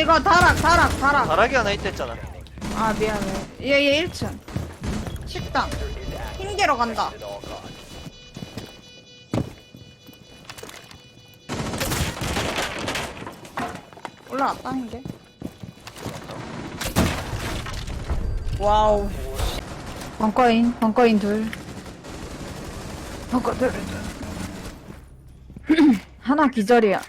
이거 다락 다락 다락. 다락이 하나 있다 했잖아. 아 미안해. 얘얘 1층. 식당. 흰개로 간다. 올라왔다 흰개. 와우. 벙커인 벙커인 둘. 벙커 둘. 하나 기절이야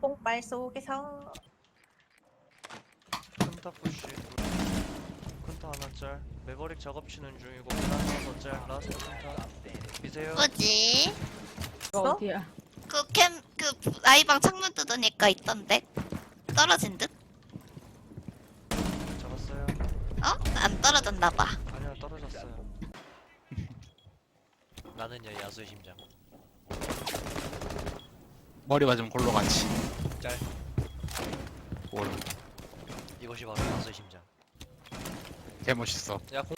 뽕빨 속에서 큰타 푸시 큰타 하나 짤 매버릭 작업 치는 중이고 하나 더짤 라스트 큰타 미세요 뭐지? 이거 어디야 그 캠, 그 아이방 창문 뜯으니까 있던데? 떨어진 듯? 잡았어요 어? 안 떨어졌나봐. 아니야 떨어졌어요 나는요 야수의 심장 머리 맞으면 골로 가지. 짤 올. 이것이 바로 야수의 심장 개 멋있어. 야 공...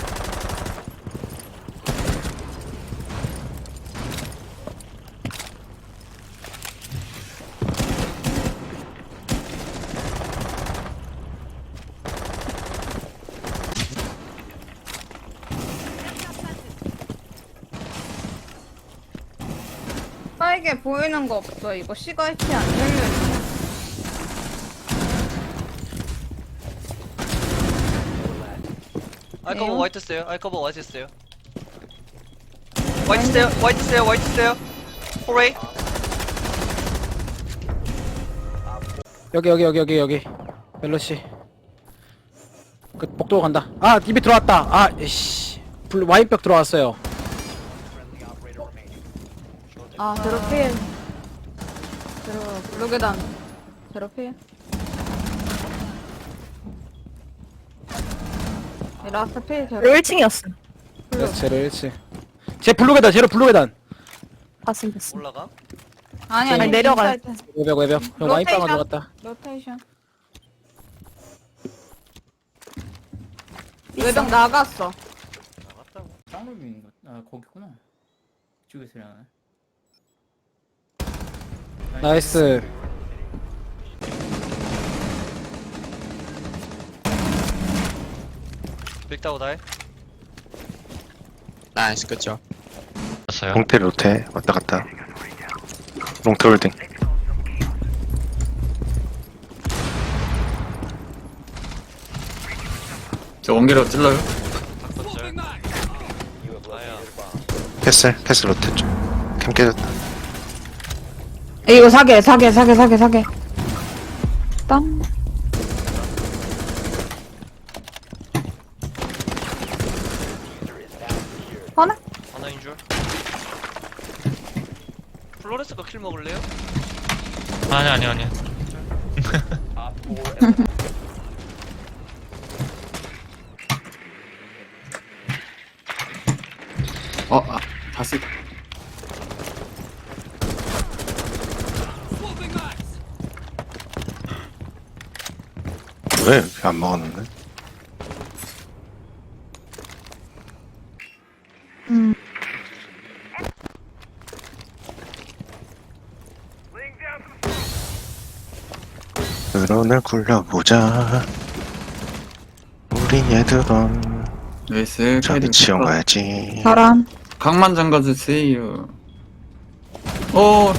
빨개 보이는 거 없어. 이거 시가이치 안 열려 아이커버 에요? 화이트 세요? 아이커버 화이트 세요? 화이트 세요? 화이트 세요? 화이트 세요? 호레이? 여기 여기 여기 여기 여기. 멜로시 그 복도 간다. 아 입에 들어왔다. 아 이씨. 블루 와인벽 들어왔어요 아 제로 필 제로 블루계단 제로 필이 라스트 필 제로 1층이었어. 네, 제로 1층 제 블루계단 제로 블루계단. 봤음 봤음 올라가? 아니 아니, 아니. 내려가요. 외벽 외벽. 형 와인병 로테이션. 가져갔다. 로테이션? 외벽 나갔어. 나갔다고? 쌍놈인가? 아 거기구나. 이쪽에서 일어나네. 나이스. 빅다고 다해? 나이스 끝죠. 롱테 로테 왔다 갔다. 롱테 홀딩. 저 원기로 찔러요? 아야 캐슬 캐슬 로테 쪽캠 깨졌다 이거 사게 사게 사게 사게 사게 땅 하나? 하나인 줄 플로레스가 킬 먹을래요? 아니 아니 아니. 어, 아, 다스. 왜 이렇게 안 먹었는데? 드론을 굴려보자. 우린 얘들은 나이스. 저기 지원 컷. 가야지. 사람. 강만 잠가주세요. 어,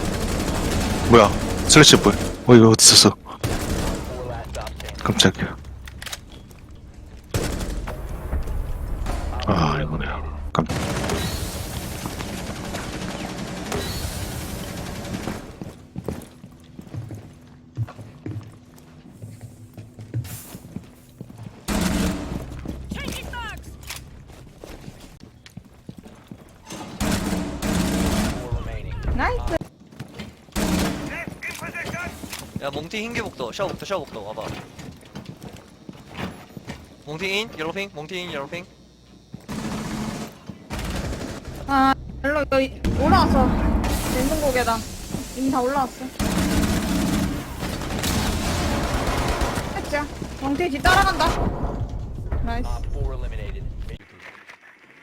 뭐야? 슬래시 뭐야 어 이거 어디 있었어 깜짝이야. 아 이거네요. 깜 나이스 야 몽티 흰개복도 샤워복도 샤워복도 와봐 몽티 인 옐로핑 몽티 인 옐로핑 아 일로 여기 올라왔어 냉동 고개다. 이미 다 올라왔어. 했죠. 왕태 뒤 따라간다. 나이스.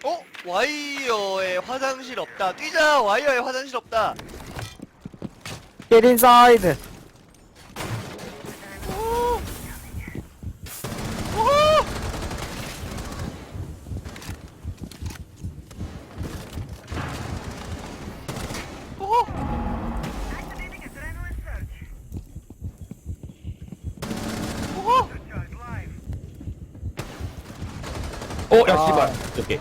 어? 와이어에 화장실 없다. 뛰자. 와이어에 화장실 없다. Get inside. 어, 야, 씨발. 이렇게.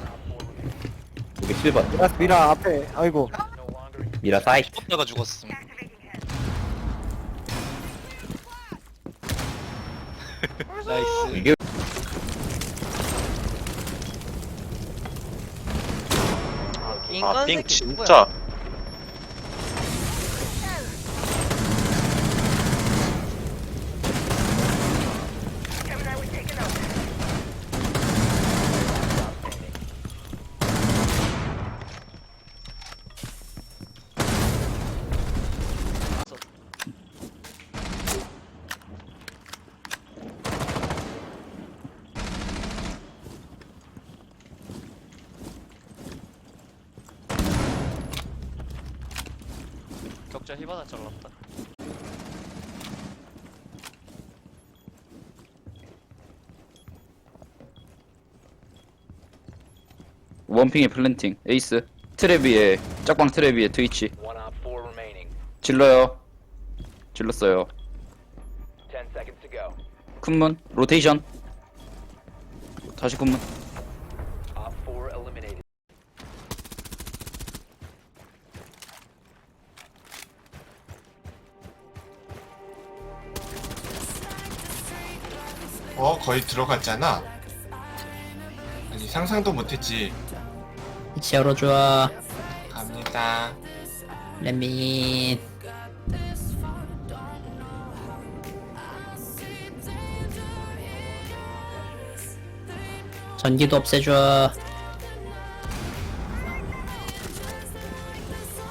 이게 실버. 미라, 미라 앞에. 아이고. 미라 사이. 뻗다가 죽었음. 나이스. 이게 인간 아, 삥 새끼 누구야? 진짜. 격자 히바나 잘랐다. 원핑에 플랜팅. 에이스. 트랩 위에 짝방 트랩 위에 트위치. 질러요. 질렀어요. 큰문 로테이션. 다시 큰문. 어 거의 들어갔잖아. 아니 상상도 못했지. 열어줘. 갑니다. 레민 전기도 없애줘.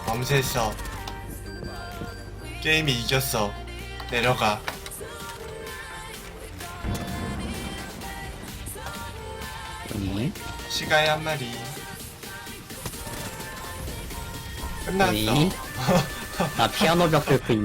범죄했어. 게임이 이겼어. 내려가 니 시가의 한 마리. 끝났어. 나 피아노 벽 긁고 있네